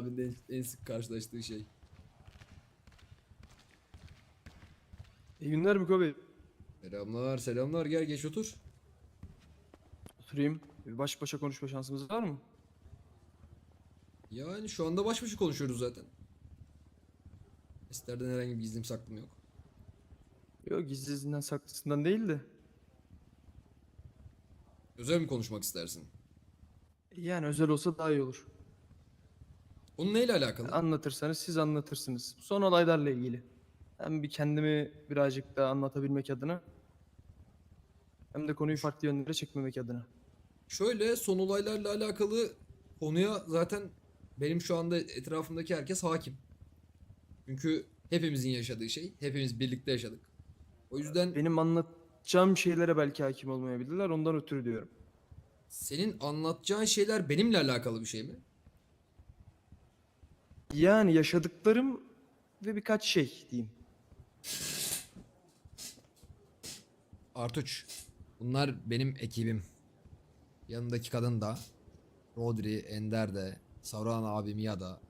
abinin en, en sık karşılaştığı şey. İyi günler Miko Bey. Selamlar selamlar gel geç otur. Oturayım. Bir Baş başa konuşma şansımız var mı? Yani şu anda baş başa konuşuyoruz zaten. Ester'den herhangi bir gizlim saklım yok. Yok gizlisinden saklısından değil de. Özel mi konuşmak istersin? Yani özel olsa daha iyi olur. Onun neyle alakalı? Anlatırsanız siz anlatırsınız. Son olaylarla ilgili. Hem bir kendimi birazcık daha anlatabilmek adına. Hem de konuyu farklı yönlere çekmemek adına. Şöyle son olaylarla alakalı konuya zaten benim şu anda etrafımdaki herkes hakim. Çünkü hepimizin yaşadığı şey, hepimiz birlikte yaşadık. O yüzden Benim anlatacağım şeylere belki hakim olmayabilirler. Ondan ötürü diyorum. senin anlatacağın şeyler benimle alakalı bir şey mi? Yani yaşadıklarım ve birkaç şey diyeyim. Artuç, bunlar benim ekibim. Yanındaki kadın da, Rodri, Ender de, Sauron abim ya da.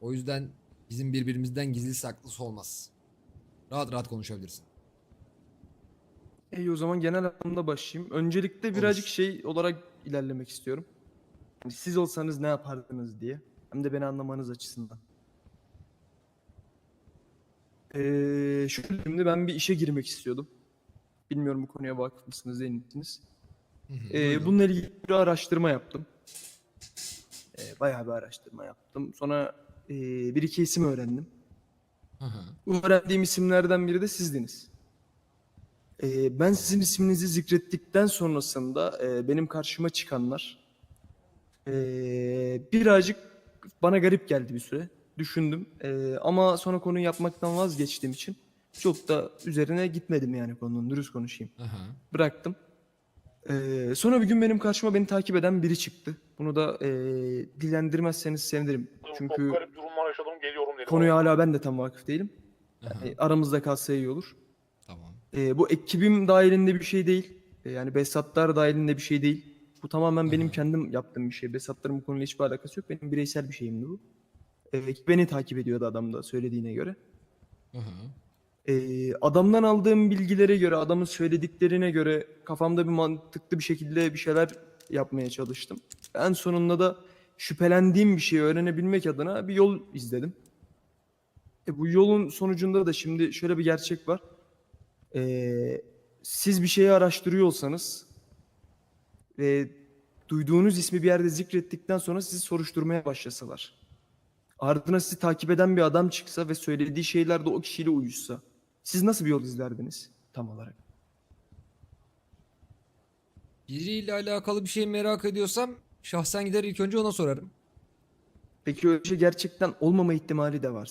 O yüzden bizim birbirimizden gizli saklısı olmaz. Rahat rahat konuşabilirsin. İyi o zaman genel anlamda başlayayım. Öncelikle birazcık şey olarak ilerlemek istiyorum. Yani siz olsanız ne yapardınız diye. Hem de beni anlamanız açısından. Ee, şöyle şimdi ben bir işe girmek istiyordum. Bilmiyorum bu konuya vakıf mısınız değil misiniz? Ee, bununla ilgili bir araştırma yaptım. Ee, bayağı bir araştırma yaptım. Sonra ee, bir iki isim öğrendim. Hı hı. Bu öğrendiğim isimlerden biri de sizdiniz. Ee, ben sizin isminizi zikrettikten sonrasında e, benim karşıma çıkanlar e, birazcık bana garip geldi bir süre. Düşündüm E, ama sonra konuyu yapmaktan vazgeçtiğim için çok da üzerine gitmedim yani konunun dürüst konuşayım. Hı hı. Bıraktım. E, sonra bir gün benim karşıma beni takip eden biri çıktı. Bunu da e, dilendirmezseniz sevinirim. Çünkü Çok garip durumlar yaşadım geliyorum dedim. konuya hala ben de tam vakıf değilim. E, aramızda kalsa iyi olur. Tamam. E, bu ekibim dahilinde bir şey değil. E, yani Besatlar dahilinde bir şey değil. Bu tamamen benim kendim yaptığım bir şey. Besatların bu konuyla hiçbir alakası yok. Benim bireysel bir şeyimdi bu. E, beni takip ediyordu adam da söylediğine göre. Hı hı. E, adamdan aldığım bilgilere göre, adamın söylediklerine göre kafamda bir mantıklı bir şekilde bir şeyler yapmaya çalıştım. En sonunda da şüphelendiğim bir şeyi öğrenebilmek adına bir yol izledim. E, bu yolun sonucunda da şimdi şöyle bir gerçek var. E, siz bir şeyi araştırıyor olsanız ve duyduğunuz ismi bir yerde zikrettikten sonra sizi soruşturmaya başlasalar. Ardına sizi takip eden bir adam çıksa ve söylediği şeyler de o kişiyle uyuşsa. Siz nasıl bir yol izlerdiniz tam olarak? Biriyle alakalı bir şey merak ediyorsam şahsen gider ilk önce ona sorarım. Peki öyle bir şey gerçekten olmama ihtimali de var.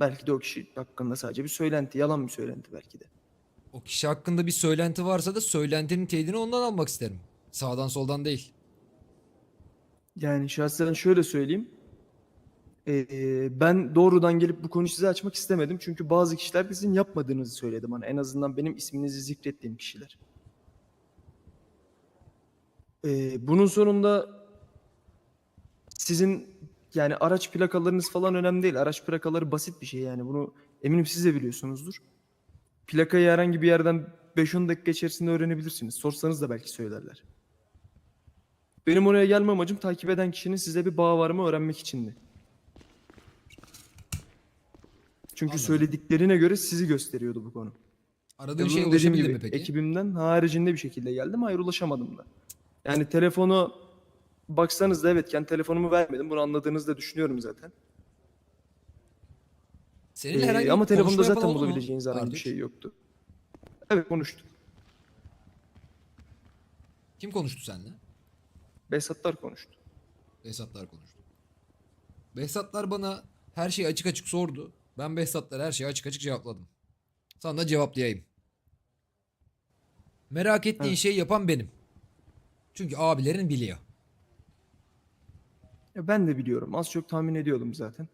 Belki de o kişi hakkında sadece bir söylenti, yalan bir söylenti belki de. O kişi hakkında bir söylenti varsa da söylentinin teyidini ondan almak isterim. Sağdan soldan değil. Yani şahsen şöyle söyleyeyim. Ee, ben doğrudan gelip bu konuyu size açmak istemedim. Çünkü bazı kişiler sizin yapmadığınızı söyledi bana. En azından benim isminizi zikrettiğim kişiler. Ee, bunun sonunda sizin yani araç plakalarınız falan önemli değil. Araç plakaları basit bir şey yani. Bunu eminim siz de biliyorsunuzdur. Plakayı herhangi bir yerden 5-10 dakika içerisinde öğrenebilirsiniz. Sorsanız da belki söylerler. Benim oraya gelme amacım takip eden kişinin size bir bağ var mı öğrenmek içindi. Çünkü Anladım. söylediklerine göre sizi gösteriyordu bu konu. Aradığın şeye dediğim ulaşabildin gibi mi peki? Ekibimden haricinde bir şekilde geldim. Hayır ulaşamadım da. Yani telefonu baksanız da evet kendi telefonumu vermedim. Bunu anladığınızı da düşünüyorum zaten. Seninle Ee, herhangi bir ama telefonda konuşma zaten yapan oldu mu? bulabileceğiniz herhangi bir Arduç? şey yoktu. Evet konuştuk. Kim konuştu seninle? Besatlar konuştu. Behzatlar konuştu. Behzatlar bana her şeyi açık açık sordu. Ben Behzatlara her şeyi açık açık cevapladım. Sana da cevaplayayım. Merak ettiğin Evet. şeyi yapan benim. Çünkü abilerin biliyor. Ya ben de biliyorum. Az çok tahmin ediyordum zaten.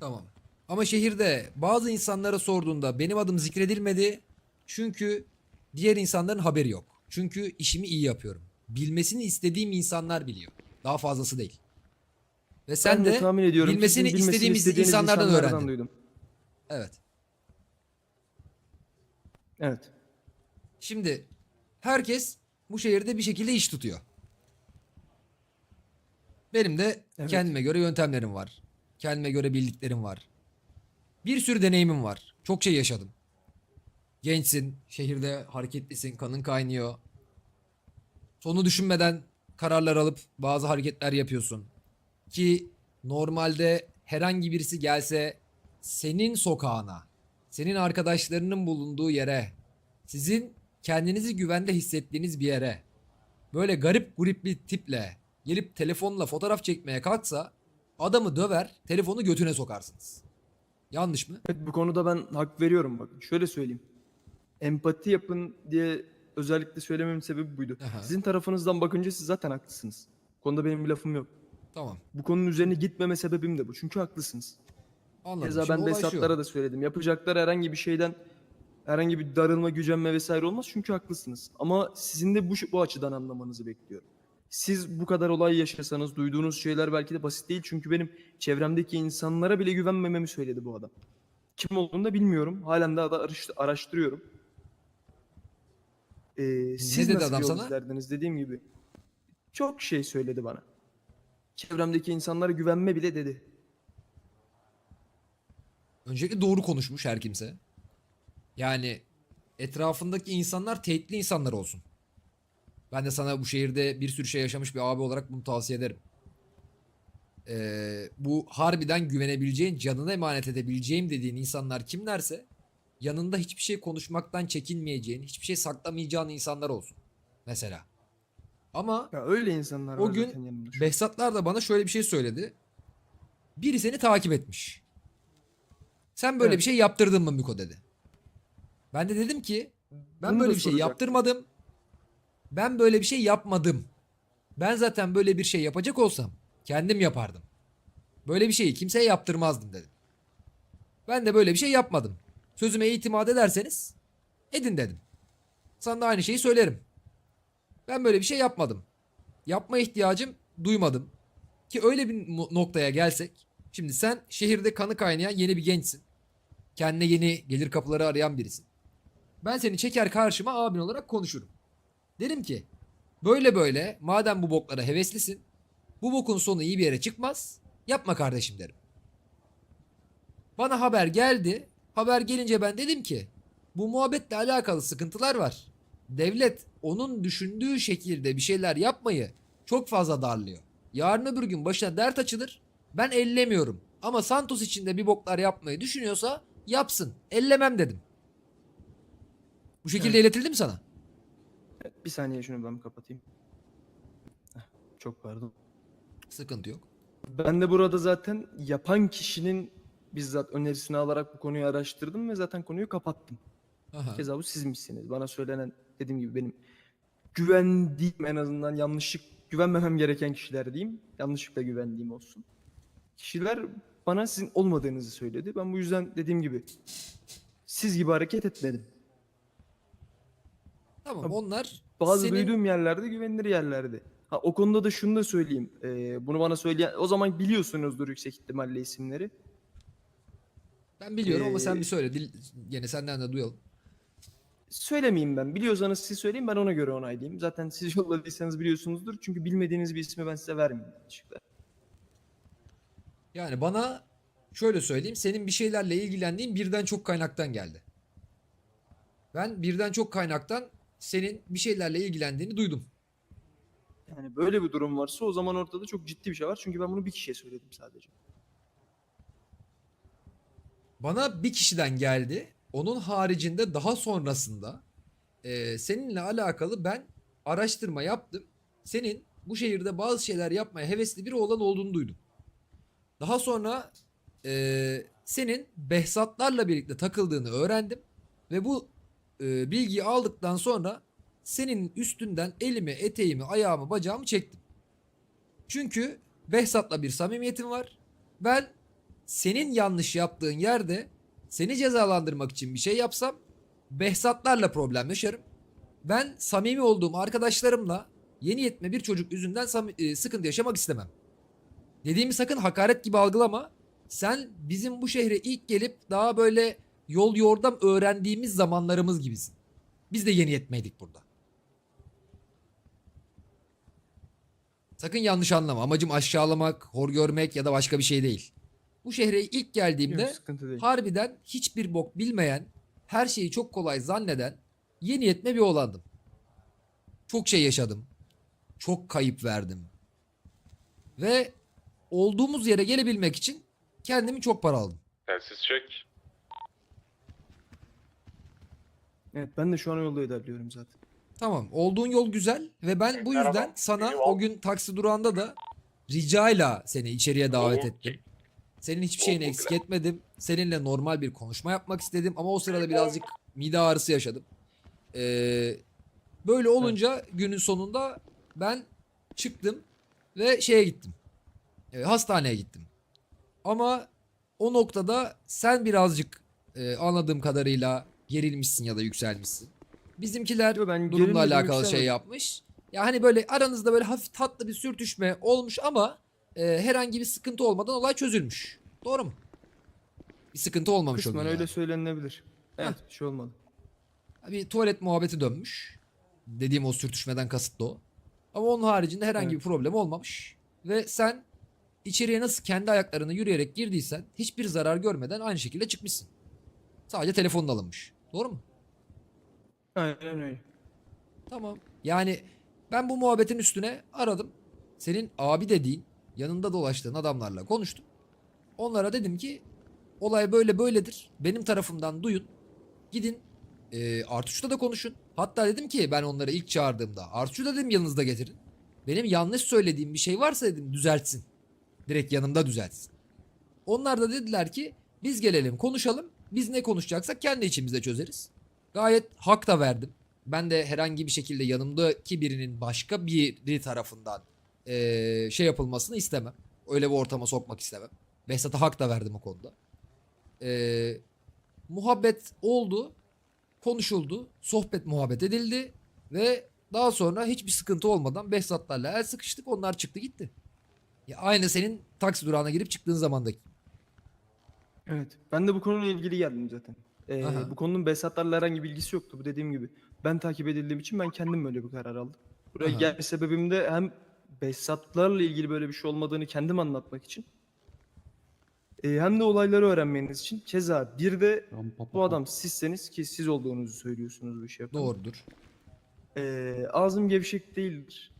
Tamam. Ama şehirde bazı insanlara sorduğunda benim adım zikredilmedi. Çünkü diğer insanların haberi yok. Çünkü işimi iyi yapıyorum. Bilmesini istediğim insanlar biliyor. Daha fazlası değil. Ve sen Ben de tahmin ediyorum bilmesini bilmesini istediğimiz istediğiniz insanlardan öğrendin. duydum. Evet. Evet. Şimdi herkes bu şehirde bir şekilde iş tutuyor. Benim de Evet. kendime göre yöntemlerim var. Kendime göre bildiklerim var. Bir sürü deneyimim var. Çok şey yaşadım. Gençsin, şehirde hareketlisin, kanın kaynıyor. Sonu düşünmeden kararlar alıp bazı hareketler yapıyorsun. Ki normalde herhangi birisi gelse senin sokağına, senin arkadaşlarının bulunduğu yere, sizin kendinizi güvende hissettiğiniz bir yere böyle garip grup bir tiple gelip telefonla fotoğraf çekmeye kalksa adamı döver, telefonu götüne sokarsınız. Yanlış mı? Evet bu konuda ben hak veriyorum bakın. Şöyle söyleyeyim. Empati yapın diye özellikle söylememin sebebi buydu. Aha. Sizin tarafınızdan bakınca siz zaten haklısınız. Bu konuda benim bir lafım yok. Tamam. Bu konunun üzerine gitmeme sebebim de bu. Çünkü haklısınız. Anladım. Keza Şimdi ben olay şu. Besatlara da söyledim. Yapacakları herhangi bir şeyden herhangi bir darılma, gücenme vesaire olmaz çünkü haklısınız. Ama sizin de bu, bu açıdan anlamanızı bekliyorum. Siz bu kadar olay yaşasanız duyduğunuz şeyler belki de basit değil. Çünkü benim çevremdeki insanlara bile güvenmememi söyledi bu adam. Kim olduğunu da bilmiyorum. Halen daha da araş- araştırıyorum. Ee, siz dedi nasıl adam bir yol sana? izlerdiniz dediğim gibi. Çok şey söyledi bana. Çevremdeki insanlara güvenme bile dedi. Öncelikle doğru konuşmuş her kimse. Yani etrafındaki insanlar teyitli insanlar olsun. Ben de sana bu şehirde bir sürü şey yaşamış bir abi olarak bunu tavsiye ederim. Ee, bu harbiden güvenebileceğin, canına emanet edebileceğim dediğin insanlar kimlerse yanında hiçbir şey konuşmaktan çekinmeyeceğin, hiçbir şey saklamayacağın insanlar olsun. Mesela. Ama Ya öyle insanlar O gün. Behzatlar da bana şöyle bir şey söyledi. Biri seni takip etmiş. Sen böyle Evet. bir şey yaptırdın mı Miko dedi. Ben de dedim ki ben Bunu böyle bir şey soracaktım. yaptırmadım. Ben böyle bir şey yapmadım. Ben zaten böyle bir şey yapacak olsam kendim yapardım. Böyle bir şeyi kimseye yaptırmazdım dedim. Ben de böyle bir şey yapmadım. Sözüme itimat ederseniz edin dedim. Sana da aynı şeyi söylerim. Ben böyle bir şey yapmadım. Yapma ihtiyacım duymadım. Ki öyle bir noktaya gelsek. Şimdi sen şehirde kanı kaynayan yeni bir gençsin. Kendine yeni gelir kapıları arayan birisin. Ben seni çeker karşıma abin olarak konuşurum. Derim ki böyle böyle madem bu boklara heveslisin bu bokun sonu iyi bir yere çıkmaz. Yapma kardeşim derim. Bana haber geldi. Haber gelince ben dedim ki bu muhabbetle alakalı sıkıntılar var. Devlet onun düşündüğü şekilde bir şeyler yapmayı çok fazla darlıyor. Yarın öbür gün başına dert açılır. Ben ellemiyorum. Ama Santos içinde bir boklar yapmayı düşünüyorsa yapsın. Ellemem dedim. Bu şekilde iletildi mi sana? Bir saniye şunu ben kapatayım. Heh, Çok pardon. Sıkıntı yok. Ben de burada zaten yapan kişinin bizzat önerisini alarak bu konuyu araştırdım ve zaten konuyu kapattım. Aha. Keza bu sizmişsiniz. Bana söylenen dediğim gibi benim güvendiğim en azından yanlışlık güvenmemem gereken kişiler diyeyim. Yanlışlıkla güvendiğim olsun. Kişiler bana sizin olmadığınızı söyledi. Ben bu yüzden dediğim gibi siz gibi hareket etmedim. Tamam onlar Bazı senin duyduğum yerlerde güvenilir yerlerdi. Ha, o konuda da şunu da söyleyeyim. Ee, bunu bana söyleyen, o zaman biliyorsunuzdur yüksek ihtimalle isimleri. Ben biliyorum ama sen Ee, bir söyle. Dil, gene senden de duyalım. Söylemeyeyim ben. Biliyorsanız siz söyleyin ben ona göre onaylayayım. Zaten siz yolladıysanız biliyorsunuzdur. Çünkü bilmediğiniz bir ismi ben size vermeyeyim. Yani bana şöyle söyleyeyim. Senin bir şeylerle ilgilendiğin birden çok kaynaktan geldi. Ben birden çok kaynaktan senin bir şeylerle ilgilendiğini duydum. Yani böyle bir durum varsa o zaman ortada çok ciddi bir şey var. Çünkü ben bunu bir kişiye söyledim sadece. Bana bir kişiden geldi. Onun haricinde daha sonrasında e, seninle alakalı ben araştırma yaptım. Senin bu şehirde bazı şeyler yapmaya hevesli biri olan olduğunu duydum. Daha sonra e, senin Behzatlarla birlikte takıldığını öğrendim. Ve bu e, bilgiyi aldıktan sonra senin üstünden elimi, eteğimi, ayağımı, bacağımı çektim. Çünkü Behzat'la bir samimiyetim var. Ben senin yanlış yaptığın yerde seni cezalandırmak için bir şey yapsam Behzatlarla problem yaşarım. Ben samimi olduğum arkadaşlarımla yeni yetme bir çocuk yüzünden e, sıkıntı yaşamak istemem. Dediğimi sakın hakaret gibi algılama. Sen bizim bu şehre ilk gelip daha böyle yol yordam öğrendiğimiz zamanlarımız gibisin. Biz de yeni yetmeydik burada. Sakın yanlış anlama. Amacım aşağılamak, hor görmek ya da başka bir şey değil. Bu şehre ilk geldiğimde Yok, sıkıntı değil. harbiden hiçbir bok bilmeyen, her şeyi çok kolay zanneden yeni yetme bir oğlandım. Çok şey yaşadım. Çok kayıp verdim. Ve olduğumuz yere gelebilmek için kendimi çok para aldım. Telsiz çek. Evet ben de şu an yolda ilerliyorum zaten. Tamam. Olduğun yol güzel ve ben bu Merhaba, yüzden sana o gün taksi durağında da ricayla seni içeriye davet ettim. Senin hiçbir şeyini Olur. eksik etmedim. Seninle normal bir konuşma yapmak istedim ama o sırada birazcık mide ağrısı yaşadım. Ee, böyle olunca günün sonunda ben çıktım ve şeye gittim. Ee, hastaneye gittim. Ama o noktada sen birazcık e, anladığım kadarıyla gerilmişsin ya da yükselmişsin. Bizimkiler Yo, ben durumla gerilmedim, alakalı şey yükselmedim. yapmış. Ya hani böyle aranızda böyle hafif tatlı bir sürtüşme olmuş ama e, herhangi bir sıkıntı olmadan olay çözülmüş. Doğru mu? Bir sıkıntı olmamış Kısmen öyle yani. söylenilebilir. Evet bir şey olmadı. Bir tuvalet muhabbeti dönmüş. Dediğim o sürtüşmeden kasıtlı o. Ama onun haricinde herhangi Evet. bir problem olmamış. Ve sen içeriye nasıl kendi ayaklarını yürüyerek girdiysen hiçbir zarar görmeden aynı şekilde çıkmışsın. Sadece telefonun alınmış. Doğru mu? Aynen öyle. Tamam. Yani ben bu muhabbetin üstüne aradım. Senin abi dediğin yanında dolaştığın adamlarla konuştum. Onlara dedim ki olay böyle böyledir. Benim tarafımdan duyun. Gidin e, Artuç'ta da konuşun. Hatta dedim ki ben onları ilk çağırdığımda Artuç'u dedim yanınızda getirin. Benim yanlış söylediğim bir şey varsa dedim düzeltsin. Direkt yanımda düzeltsin. Onlar da dediler ki biz gelelim konuşalım. Biz ne konuşacaksak kendi içimizde çözeriz. Gayet hak da verdim. Ben de herhangi bir şekilde yanımdaki birinin başka biri tarafından eee, şey yapılmasını istemem. Öyle bir ortama sokmak istemem. Behzat'a hak da verdim o konuda. Eee, muhabbet oldu. Konuşuldu. Sohbet muhabbet edildi. Ve daha sonra hiçbir sıkıntı olmadan Behzatlarla el sıkıştık. Onlar çıktı gitti. Ya aynı senin taksi durağına girip çıktığın zamandaki. Evet. Ben de bu konuyla ilgili geldim zaten. Ee, Aha. bu konunun Besatlarla herhangi bir ilgisi yoktu. Bu dediğim gibi. Ben takip edildiğim için ben kendim böyle bir karar aldım. Buraya Aha. gelme sebebim de hem Besatlarla ilgili böyle bir şey olmadığını kendim anlatmak için. ee, hem de olayları öğrenmeniz için. Keza bir de bu adam sizseniz ki siz olduğunuzu söylüyorsunuz bu işe. yapan. Doğrudur. Ee, ağzım gevşek değildir.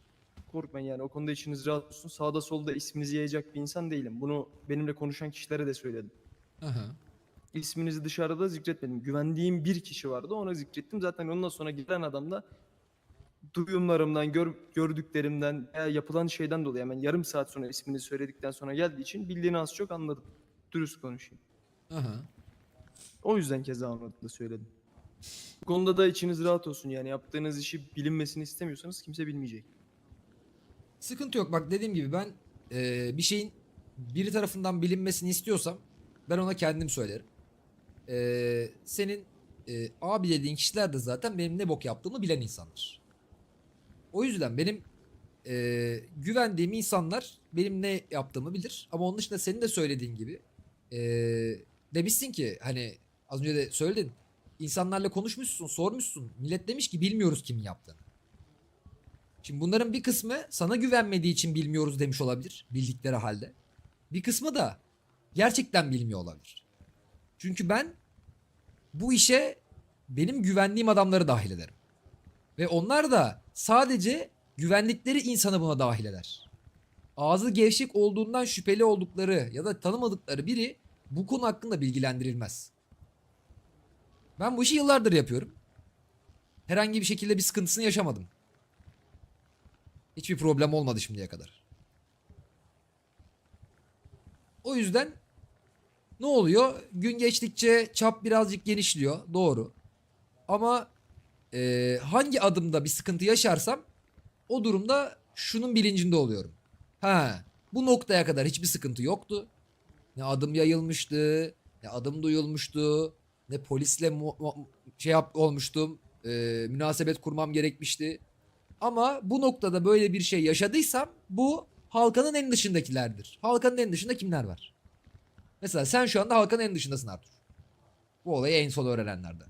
Korkmayın yani o konuda içiniz rahat olsun. Sağda solda isminizi yayacak bir insan değilim. Bunu benimle konuşan kişilere de söyledim. Aha. İsminizi dışarıda zikretmedim. Güvendiğim bir kişi vardı ona zikrettim. Zaten ondan sonra gelen adam da duyumlarımdan, gör- gördüklerimden veya yapılan şeyden dolayı hemen yarım saat sonra ismini söyledikten sonra geldiği için bildiğini az çok anladım. Dürüst konuşayım. Aha. O yüzden keza da söyledim. Bu konuda da içiniz rahat olsun yani yaptığınız işi bilinmesini istemiyorsanız kimse bilmeyecek. Sıkıntı yok. Bak dediğim gibi ben e, bir şeyin biri tarafından bilinmesini istiyorsam ben ona kendim söylerim. E, senin e, abi dediğin kişiler de zaten benim ne bok yaptığımı bilen insanlar. O yüzden benim e, güvendiğim insanlar benim ne yaptığımı bilir. Ama onun dışında senin de söylediğin gibi e, demişsin ki hani az önce de söyledin. İnsanlarla konuşmuşsun, sormuşsun. Millet demiş ki bilmiyoruz kimin yaptığını. Şimdi bunların bir kısmı sana güvenmediği için bilmiyoruz demiş olabilir. Bildikleri halde. Bir kısmı da gerçekten bilmiyor olabilir. Çünkü ben bu işe benim güvendiğim adamları dahil ederim. Ve onlar da sadece güvendikleri insanı buna dahil eder. Ağzı gevşek olduğundan şüpheli oldukları ya da tanımadıkları biri bu konu hakkında bilgilendirilmez. Ben bu işi yıllardır yapıyorum. Herhangi bir şekilde bir sıkıntısını yaşamadım. Hiçbir problem olmadı şimdiye kadar. O yüzden ne oluyor? Gün geçtikçe çap birazcık genişliyor. Doğru. Ama e, hangi adımda bir sıkıntı yaşarsam o durumda şunun bilincinde oluyorum. Ha, bu noktaya kadar hiçbir sıkıntı yoktu. Ne adım yayılmıştı, ne adım duyulmuştu, ne polisle şey yap olmuştum, e, münasebet kurmam gerekmişti. Ama bu noktada böyle bir şey yaşadıysam bu halkanın en dışındakilerdir. Halkanın en dışında kimler var? Mesela sen şu anda halkanın en dışındasın Artur. Bu olayı en son öğrenenlerden.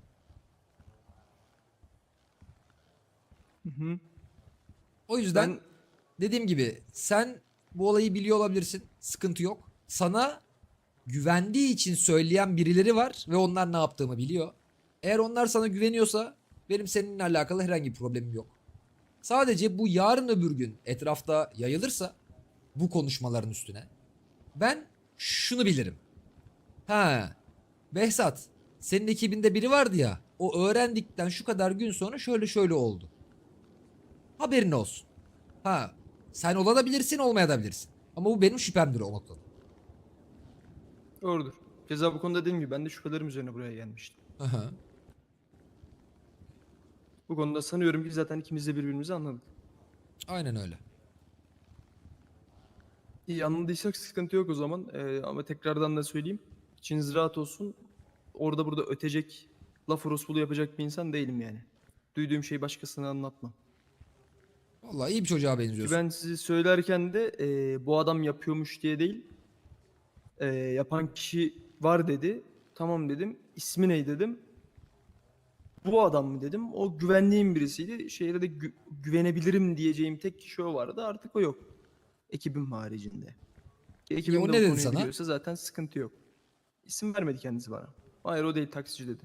Hı hı. O yüzden Ben dediğim gibi sen bu olayı biliyor olabilirsin. Sıkıntı yok. Sana güvendiği için söyleyen birileri var ve onlar ne yaptığımı biliyor. Eğer onlar sana güveniyorsa benim seninle alakalı herhangi bir problemim yok. Sadece bu yarın öbür gün etrafta yayılırsa bu konuşmaların üstüne ben şunu bilirim. Ha Behzat senin ekibinde biri vardı ya o öğrendikten şu kadar gün sonra şöyle şöyle oldu. Haberin olsun. Ha sen olabilirsin olmayabilirsin. Ama bu benim şüphemdir o noktada. doğrudur. Keza bu konuda dediğim gibi ben de şüphelerim üzerine buraya gelmiştim. Aha. Bu konuda sanıyorum ki zaten ikimiz de birbirimizi anladık. Aynen öyle. İyi anladıysak sıkıntı yok o zaman. Ee, ama tekrardan da söyleyeyim. İçiniz rahat olsun. Orada burada ötecek, laf orospulu yapacak bir insan değilim yani. Duyduğum şeyi başkasına anlatmam. Vallahi iyi bir çocuğa benziyorsun. ben sizi söylerken de e, bu adam yapıyormuş diye değil. e, yapan kişi var dedi. Tamam dedim. İsmi ne dedim. Bu adam mı dedim. O güvenliğim birisiydi. Şehirde gü- güvenebilirim diyeceğim tek kişi o vardı. Artık o yok. Ekibim haricinde. Ekibim o ne dedi konuyu sana? biliyorsa zaten sıkıntı yok. İsim vermedi kendisi bana. Hayır o değil taksici dedi.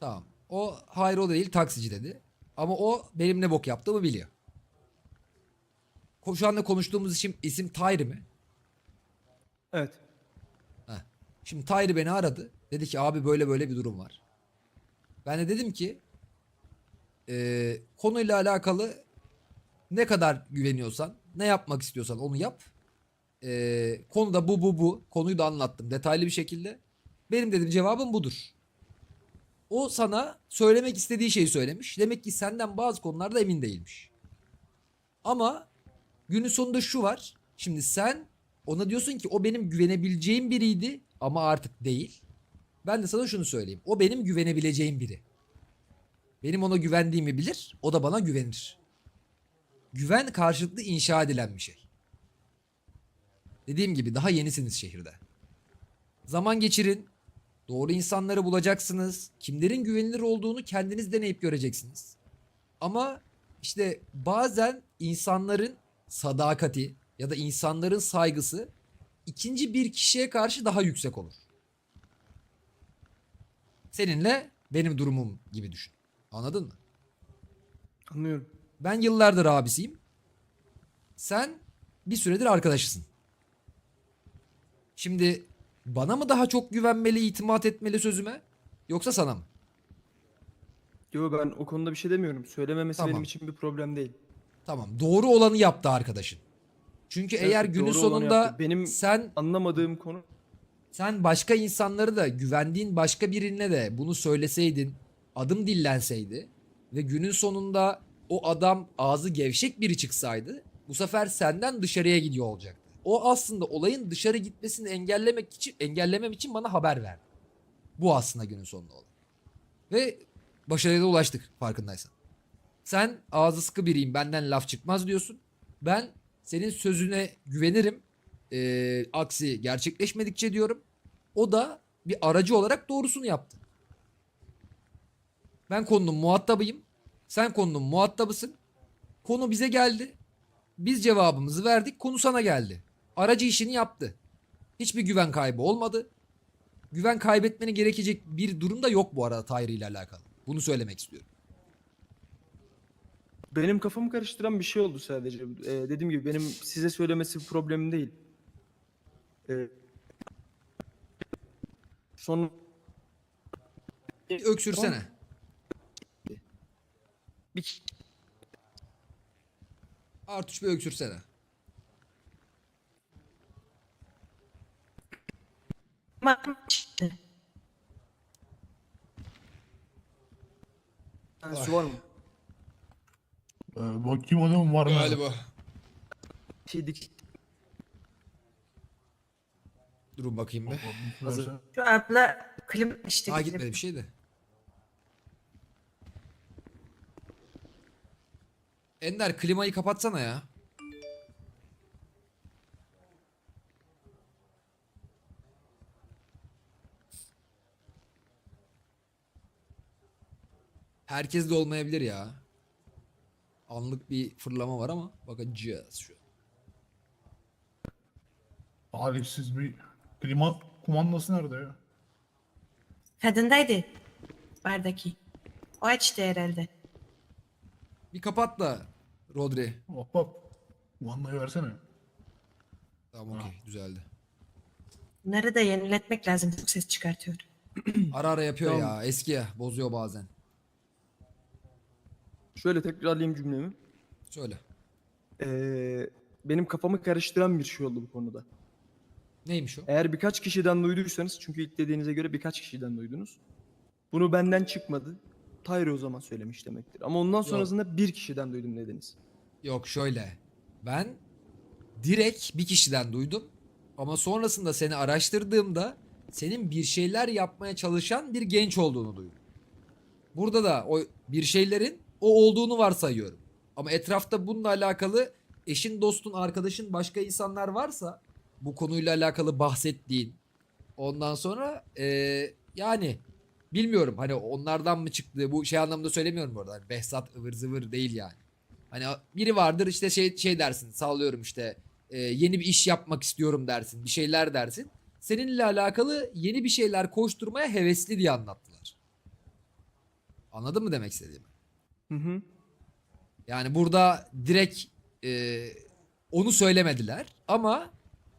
Tamam. O hayır o değil taksici dedi. Ama o benim ne bok yaptığımı biliyor. Şu anda konuştuğumuz isim, isim Tayri mi? Evet. Heh. Şimdi Tayri beni aradı. Dedi ki abi böyle böyle bir durum var. Ben de dedim ki eee, konuyla alakalı ne kadar güveniyorsan, ne yapmak istiyorsan onu yap. Eee konuda bu bu bu. Konuyu da anlattım detaylı bir şekilde. Benim dedim cevabım budur. O sana söylemek istediği şeyi söylemiş. Demek ki senden bazı konularda emin değilmiş. Ama günün sonunda şu var. Şimdi sen ona diyorsun ki o benim güvenebileceğim biriydi ama artık değil. Ben de sana şunu söyleyeyim. O benim güvenebileceğim biri. Benim ona güvendiğimi bilir, o da bana güvenir. Güven karşılıklı inşa edilen bir şey. Dediğim gibi daha yenisiniz şehirde. Zaman geçirin. Doğru insanları bulacaksınız. Kimlerin güvenilir olduğunu kendiniz deneyip göreceksiniz. Ama işte bazen insanların sadakati ya da insanların saygısı ikinci bir kişiye karşı daha yüksek olur. Seninle benim durumum gibi düşün. Anladın mı? Anlıyorum. Ben yıllardır abisiyim. Sen bir süredir arkadaşısın. Şimdi bana mı daha çok güvenmeli, itimat etmeli sözüme yoksa sana mı? Yo ben o konuda bir şey demiyorum. Söylememesi Tamam. benim için bir problem değil. Tamam. Doğru olanı yaptı arkadaşın. Çünkü Evet, eğer günün sonunda yaptı. Benim- sen Anlamadığım konu sen başka insanları da güvendiğin başka birine de bunu söyleseydin, adım dillenseydi ve günün sonunda o adam ağzı gevşek biri çıksaydı bu sefer senden dışarıya gidiyor olacaktı. O aslında olayın dışarı gitmesini engellemek için engellemem için bana haber verdi. Bu aslında günün sonunda olay. Ve başarıya da ulaştık farkındaysan. Sen ağzı sıkı biriyim benden laf çıkmaz diyorsun. Ben senin sözüne güvenirim. Ee, aksi gerçekleşmedikçe diyorum. O da bir aracı olarak doğrusunu yaptı. Ben konunun muhatabıyım. Sen konunun muhatabısın. Konu bize geldi. Biz cevabımızı verdik. Konu sana geldi. Aracı işini yaptı. Hiçbir güven kaybı olmadı. Güven kaybetmeni gerekecek bir durum da yok bu arada Tayri ile alakalı. Bunu söylemek istiyorum. Benim kafamı karıştıran bir şey oldu sadece. Ee, dediğim gibi benim size söylemesi bir problemim değil. Ee, son öksürsene. bir Artuş bir öksürsene. su var mı? Ee, bakayım adamın var mı? Galiba. Şeydik. Durun bakayım be. Şu abla klip işte. Ha gitmedi bir şey de. Ender klimayı kapatsana ya. Herkes de olmayabilir ya. Anlık bir fırlama var ama bakacağız şu an. Talihsiz bir klima kumandası nerede ya? Kadındaydı. Bardaki. O açtı herhalde. Bir kapat da Rodri. Hop hop. Kumandayı versene. Tamam okey düzeldi. Bunları da yeniletmek lazım. Çok ses çıkartıyor. Ara ara yapıyor Tamam. ya eski ya bozuyor bazen. Şöyle tekrarlayayım cümlemi. Söyle. Ee, benim kafamı karıştıran bir şey oldu bu konuda. Neymiş o? Eğer birkaç kişiden duyduysanız çünkü ilk dediğinize göre birkaç kişiden duydunuz. Bunu benden çıkmadı. Tyre o zaman söylemiş demektir. Ama ondan sonrasında bir kişiden duydum dediniz. Yok şöyle. Ben direkt bir kişiden duydum. Ama sonrasında seni araştırdığımda senin bir şeyler yapmaya çalışan bir genç olduğunu duydum. Burada da o bir şeylerin o olduğunu varsayıyorum. Ama etrafta bununla alakalı eşin, dostun, arkadaşın başka insanlar varsa bu konuyla alakalı bahsettiğin ondan sonra eee, yani bilmiyorum hani onlardan mı çıktı bu şey anlamda söylemiyorum bu. Hani Behzat ıvır zıvır değil yani. Hani biri vardır işte şey şey dersin sallıyorum işte e, yeni bir iş yapmak istiyorum dersin bir şeyler dersin. Seninle alakalı yeni bir şeyler koşturmaya hevesli diye anlattılar. Anladın mı demek istediğimi? Hı hı. Yani burada direkt e, onu söylemediler ama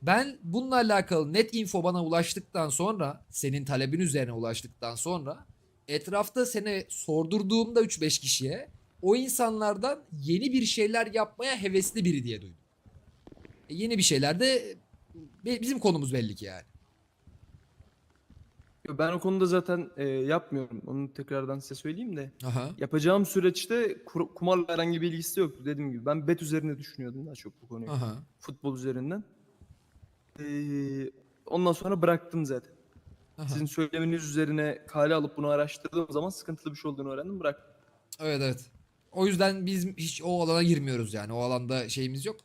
ben bununla alakalı net info bana ulaştıktan sonra senin talebin üzerine ulaştıktan sonra etrafta seni sordurduğumda 3-5 kişiye o insanlardan yeni bir şeyler yapmaya hevesli biri diye duydum. E, yeni bir şeyler de bizim konumuz belli ki yani. Yo, Ben o konuda zaten e, yapmıyorum. Onu tekrardan size söyleyeyim de. Aha. Yapacağım süreçte kur- kumarla herhangi bir ilgisi yoktu dediğim gibi. Ben bet üzerine düşünüyordum daha çok bu konuyu. Aha. Futbol üzerinden. Ee, ondan sonra bıraktım zaten. aha. Sizin söylemeniz üzerine kale alıp bunu araştırdığım zaman sıkıntılı bir şey olduğunu öğrendim bıraktım. Evet evet. O yüzden biz hiç o alana girmiyoruz yani. O alanda şeyimiz yok.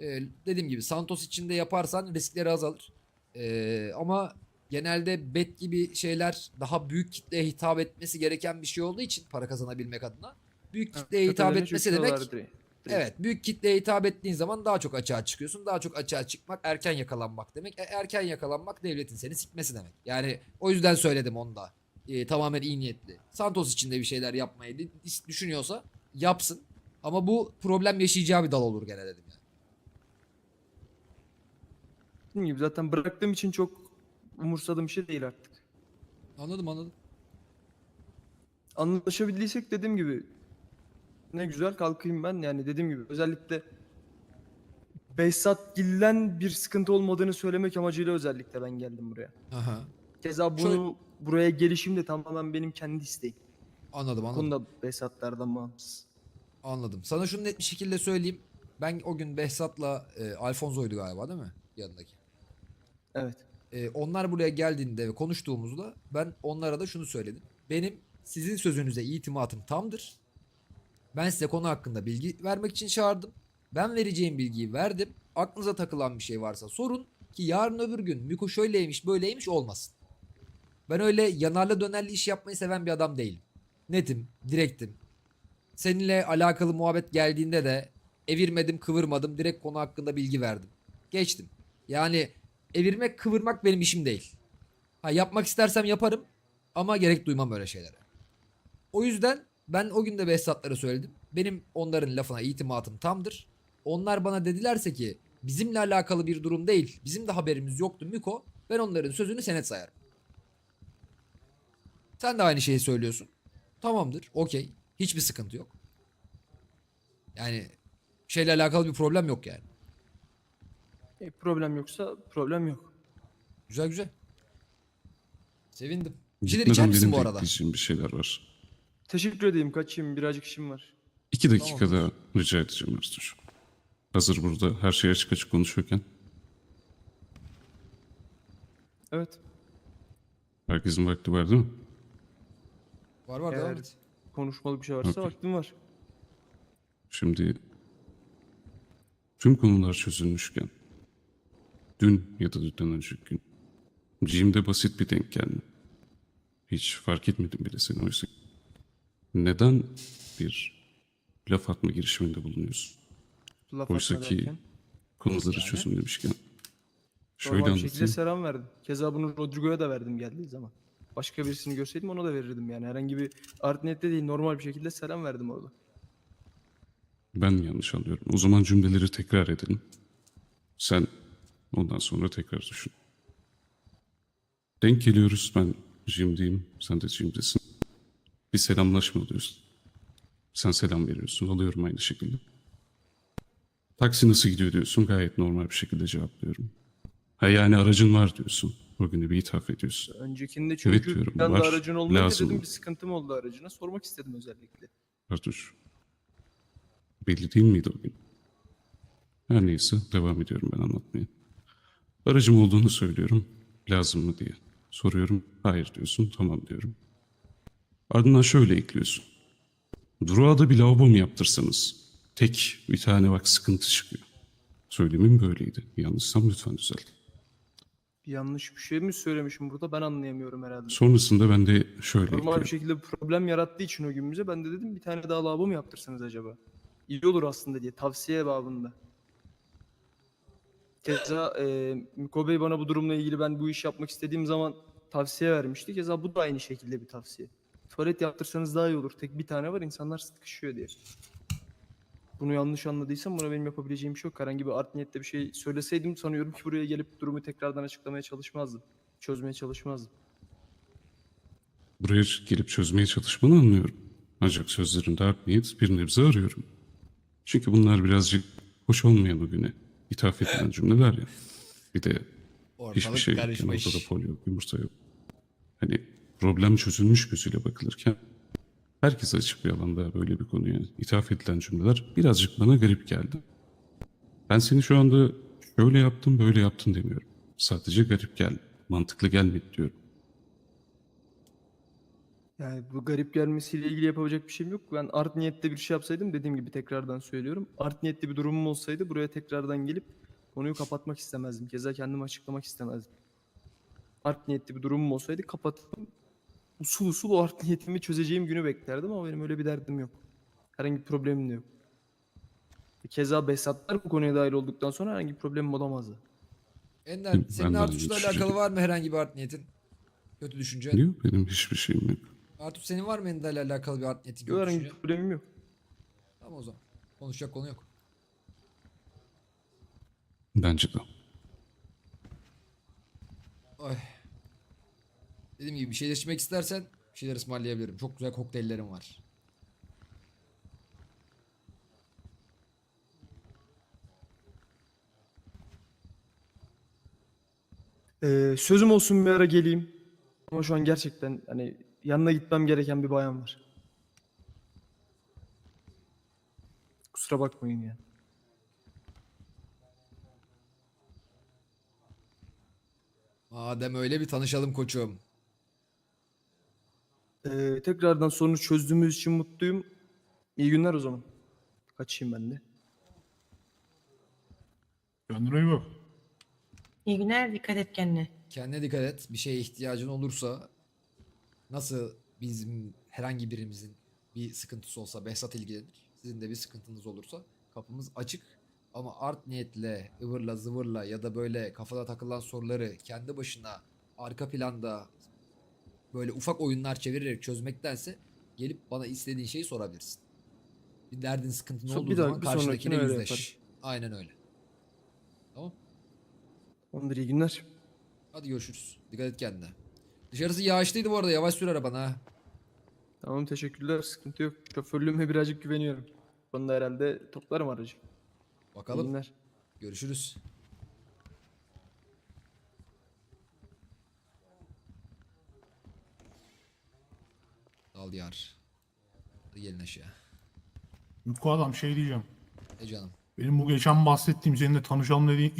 Ee, dediğim gibi Santos içinde yaparsan riskleri azalır. Ee, ama genelde bet gibi şeyler daha büyük kitleye hitap etmesi gereken bir şey olduğu için para kazanabilmek adına. Büyük kitleye hitap Kötülerini etmesi demek çöküyorlar direkt. Evet büyük kitleye hitap ettiğin zaman daha çok açığa çıkıyorsun. Daha çok açığa çıkmak erken yakalanmak demek. E, erken yakalanmak devletin seni sikmesi demek. Yani o yüzden söyledim onu da. E, tamamen iyi niyetli. Santos için de bir şeyler yapmayı düşünüyorsa yapsın. Ama bu problem yaşayacağı bir dal olur gene dedim yani. Dediğim gibi zaten bıraktığım için çok umursadığım bir şey değil artık. Anladım anladım. Anlaşabildiysek dediğim gibi ne güzel kalkayım ben yani dediğim gibi özellikle Behzat Gil'den bir sıkıntı olmadığını söylemek amacıyla özellikle ben geldim buraya. Aha. Keza bunu Şöyle- buraya gelişim de tamamen benim kendi isteğim. Anladım anladım. konuda Behzatlardan bağımsız. Anladım. Sana şunu net bir şekilde söyleyeyim. Ben o gün Behzat'la e, Alfonso'ydu galiba değil mi? Yanındaki. Evet. Ee, onlar buraya geldiğinde ve konuştuğumuzda ben onlara da şunu söyledim. Benim sizin sözünüze itimatım tamdır. Ben size konu hakkında bilgi vermek için çağırdım. Ben vereceğim bilgiyi verdim. Aklınıza takılan bir şey varsa sorun ki yarın öbür gün Miko şöyleymiş böyleymiş olmasın. Ben öyle yanarlı dönerli iş yapmayı seven bir adam değilim. Netim, direktim. Seninle alakalı muhabbet geldiğinde de evirmedim, kıvırmadım. Direkt konu hakkında bilgi verdim. Geçtim. Yani evirmek, kıvırmak benim işim değil. Ha yapmak istersem yaparım ama gerek duymam öyle şeylere. O yüzden ben o gün de Behzatlara söyledim. Benim onların lafına itimatım tamdır. Onlar bana dedilerse ki bizimle alakalı bir durum değil. Bizim de haberimiz yoktu Miko. Ben onların sözünü senet sayarım. Sen de aynı şeyi söylüyorsun. Tamamdır. Okey. Hiçbir sıkıntı yok. Yani şeyle alakalı bir problem yok yani. E, problem yoksa problem yok. Güzel güzel. Sevindim. Bir şeyler içer Gitmeden misin benim bu de arada? ekleyeceğim bir şeyler var. Teşekkür edeyim kaçayım birazcık işim var. İki dakika daha rica edeceğim Ertuğrul. Hazır burada her şey açık açık konuşuyorken Evet. herkesin vakti var değil mi? Var var devam Eğer et. konuşmalık bir şey varsa Okey. vaktim var. Şimdi tüm konular çözülmüşken dün ya da dünden önceki gün Jim'de basit bir denk gelme. Hiç fark etmedim bile seni oysa. neden bir laf atma girişiminde bulunuyorsun? Laf Oysa atma ki derken. konuları yani? çözümlemişken. Şöyle Normal bir şekilde anlatayım. selam verdim. Keza bunu Rodrigo'ya da verdim geldiği zaman. Başka birisini görseydim ona da verirdim yani. Herhangi bir art niyette değil normal bir şekilde selam verdim orada. Ben yanlış anlıyorum. O zaman cümleleri tekrar edelim. Sen ondan sonra tekrar düşün. Denk geliyoruz. Ben Jim'deyim. Sen de Jim'desin. Bir selamlaşma oluyorsun. Sen selam veriyorsun. Alıyorum aynı şekilde. Taksi nasıl gidiyor diyorsun. Gayet normal bir şekilde cevaplıyorum. Ha yani aracın var diyorsun. O günü bir ithaf ediyorsun. Öncekinde çünkü diyorum, bir anda var, aracın olmayınca dedim bir sıkıntım oldu aracına. Sormak istedim özellikle. Artur. Belli değil miydi o gün? Her neyse devam ediyorum ben anlatmaya. Aracım olduğunu söylüyorum. Lazım mı diye. Soruyorum. Hayır diyorsun. Tamam diyorum. Ardından şöyle ekliyorsun. Durağa da bir lavabo mu yaptırsanız? Tek bir tane bak sıkıntı çıkıyor. Söylemim böyleydi. Yanlışsam lütfen düzelt. Yanlış bir şey mi söylemişim burada ben anlayamıyorum herhalde. Sonrasında ben de şöyle Normal ekliyorum. bir şekilde problem yarattığı için o gün bize ben de dedim bir tane daha lavabo mu yaptırsanız acaba? İyi olur aslında diye tavsiye babında. Keza e, Miko bana bu durumla ilgili ben bu iş yapmak istediğim zaman tavsiye vermişti. Keza bu da aynı şekilde bir tavsiye. Tuvalet yaptırsanız daha iyi olur. Tek bir tane var insanlar sıkışıyor diye. Bunu yanlış anladıysam buna benim yapabileceğim bir şey yok. Herhangi bir art niyette bir şey söyleseydim sanıyorum ki buraya gelip durumu tekrardan açıklamaya çalışmazdım. Çözmeye çalışmazdım. Buraya gelip çözmeye çalışmanı anlıyorum. Ancak sözlerinde art niyet bir nebze arıyorum. Çünkü bunlar birazcık hoş olmayan o güne ithaf edilen cümleler ya. Bir de hiçbir Ortalık şey yokken karışmış. ortada fol yok, yumurta yok. Hani problem çözülmüş gözüyle bakılırken herkes açık bir alanda böyle bir konuya ithaf edilen cümleler birazcık bana garip geldi. Ben seni şu anda şöyle yaptım böyle yaptın demiyorum. Sadece garip gel, mantıklı gelmedi diyorum. Yani bu garip gelmesiyle ilgili yapabilecek bir şeyim yok. Ben art niyette bir şey yapsaydım dediğim gibi tekrardan söylüyorum. Art niyetli bir durumum olsaydı buraya tekrardan gelip konuyu kapatmak istemezdim. Keza kendimi açıklamak istemezdim. Art niyetli bir durumum olsaydı kapatıp usul usul o art niyetimi çözeceğim günü beklerdim ama benim öyle bir derdim yok. Herhangi bir problemim de yok. Keza Behzatlar bu konuya dahil olduktan sonra herhangi bir problemim olamazdı. Ender Ben senin de Artus'la aynı alakalı düşüncedeyim. var mı herhangi bir art niyetin? Kötü düşünce. Yok benim hiçbir şeyim yok. Artus senin var mı Ender'le alakalı bir art niyetin? Yok herhangi bir düşünce? problemim yok. Tamam o zaman. Konuşacak konu yok. Bence de. Ay. Dediğim gibi bir şeyler içmek istersen bir şeyler ısmarlayabilirim. Çok güzel kokteyllerim var. Ee, sözüm olsun bir ara geleyim. Ama şu an gerçekten hani yanına gitmem gereken bir bayan var. Kusura bakmayın ya. Madem öyle bir tanışalım koçum. Ee, tekrardan sorunu çözdüğümüz için mutluyum. İyi günler o zaman. Kaçayım ben de. Kendine iyi bak. İyi günler, dikkat et kendine. Kendine dikkat et. Bir şeye ihtiyacın olursa nasıl bizim herhangi birimizin bir sıkıntısı olsa Behzat ilgilenir. Sizin de bir sıkıntınız olursa kapımız açık. Ama art niyetle, ıvırla zıvırla ya da böyle kafada takılan soruları kendi başına arka planda böyle ufak oyunlar çevirerek çözmektense gelip bana istediğin şeyi sorabilirsin. Bir derdin sıkıntın So- olduğu bir zaman bir karşıdakine sonrakine öyle yüzleş. Aynen öyle. Tamam. Ondur iyi günler. Hadi görüşürüz. Dikkat et kendine. Dışarısı yağışlıydı bu arada. Yavaş sür arabana ha. Tamam teşekkürler. Sıkıntı yok. Şoförlüğüme birazcık güveniyorum. Bunda herhalde toplarım aracı. İyi Bakalım. günler. Görüşürüz. Al yar. Hadi gelin aşağı. Mutlu adam şey diyeceğim. E canım. Benim bu geçen bahsettiğim seninle tanışalım dediğin